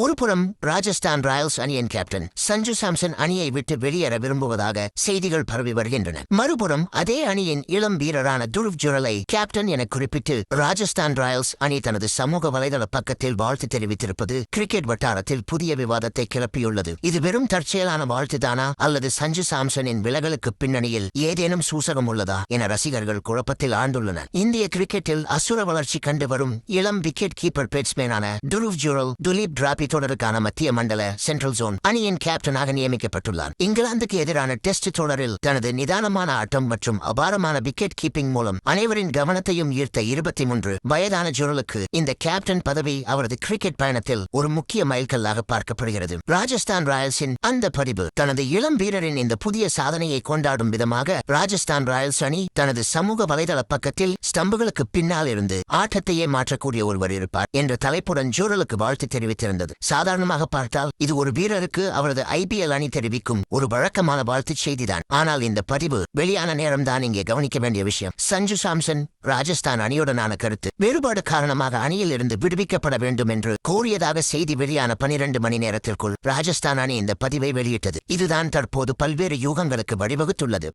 ஒருபுறம் ராஜஸ்தான் ராயல்ஸ் அணியின் கேப்டன் சஞ்சு சாம்சன் அணியை விட்டு வெளியேற விரும்புவதாக செய்திகள் பரவி வருகின்றன. மறுபுறம் அதே அணியின் இளம் வீரரான துருவ் ஜுரலை கேப்டன் என குறிப்பிட்டு ராஜஸ்தான் ராயல்ஸ் அணி தனது சமூக வலைதள பக்கத்தில் வாழ்த்து தெரிவித்திருப்பது கிரிக்கெட் வட்டாரத்தில் புதிய விவாதத்தை கிளப்பியுள்ளது. இது வெறும் தற்செயலான வாழ்த்துதானா? அல்லது சஞ்சு சாம்சனின் விலகலுக்கு பின்னணியில் ஏதேனும் சூசகம் உள்ளதா? என ரசிகர்கள் குழப்பத்தில் ஆண்டுள்ளனர் இந்திய கிரிக்கெட்டில் அசுர வளர்ச்சி கண்டு வரும் இளம் விக்கெட் கீப்பர் பேட்ஸ்மேனான துருவ் ஜுரல் துலீப் டிராபி தொடருக்கான மத்திய மண்டல சென்ட்ரல் ஜோன் அணியின் கேப்டனாக நியமிக்கப்பட்டுள்ளார் இங்கிலாந்துக்கு எதிரான டெஸ்ட் தொடரில் தனது நிதானமான ஆட்டம் மற்றும் அபாரமான விக்கெட் கீப்பிங் மூலம் அனைவரின் கவனத்தையும் ஈர்த்த இருபத்தி மூன்று வயதான ஜுரலுக்கு இந்த கேப்டன் பதவி அவரது கிரிக்கெட் பயணத்தில் ஒரு முக்கிய மைல்கல்லாக பார்க்கப்படுகிறது. ராஜஸ்தான் ராயல்ஸின் அந்த பதிவு தனது இளம் வீரரின் இந்த புதிய சாதனையை கொண்டாடும் விதமாக ராஜஸ்தான் ராயல்ஸ் அணி தனது சமூக வலைதள பக்கத்தில் ஸ்டம்புகளுக்கு பின்னால் இருந்து ஆட்டத்தையே மாற்றக்கூடிய ஒருவர் இருப்பார் என்ற தலைப்புடன் ஜூரலுக்கு வாழ்த்து தெரிவித்திருந்தது. சாதாரணமாக பார்த்தால் இது ஒரு வீரருக்கு அவரது ஐபிஎல் அணி தெரிவிக்கும் ஒரு வழக்கமான வாழ்த்துச் செய்திதான். ஆனால் இந்த பதிவு வெளியான நேரம்தான் இங்கே கவனிக்க வேண்டிய விஷயம். சஞ்சு சாம்சன் ராஜஸ்தான் அணியுடனான கருத்து. வேறுபாடு காரணமாக அணியில் இருந்து விடுவிக்கப்பட வேண்டும் என்று கோரியதாக செய்தி வெளியான பனிரெண்டு மணி நேரத்திற்குள் ராஜஸ்தான் அணி இந்த பதிவை வெளியிட்டது. இதுதான் தற்போது பல்வேறு யூகங்களுக்கு வழிவகுத்துள்ளது.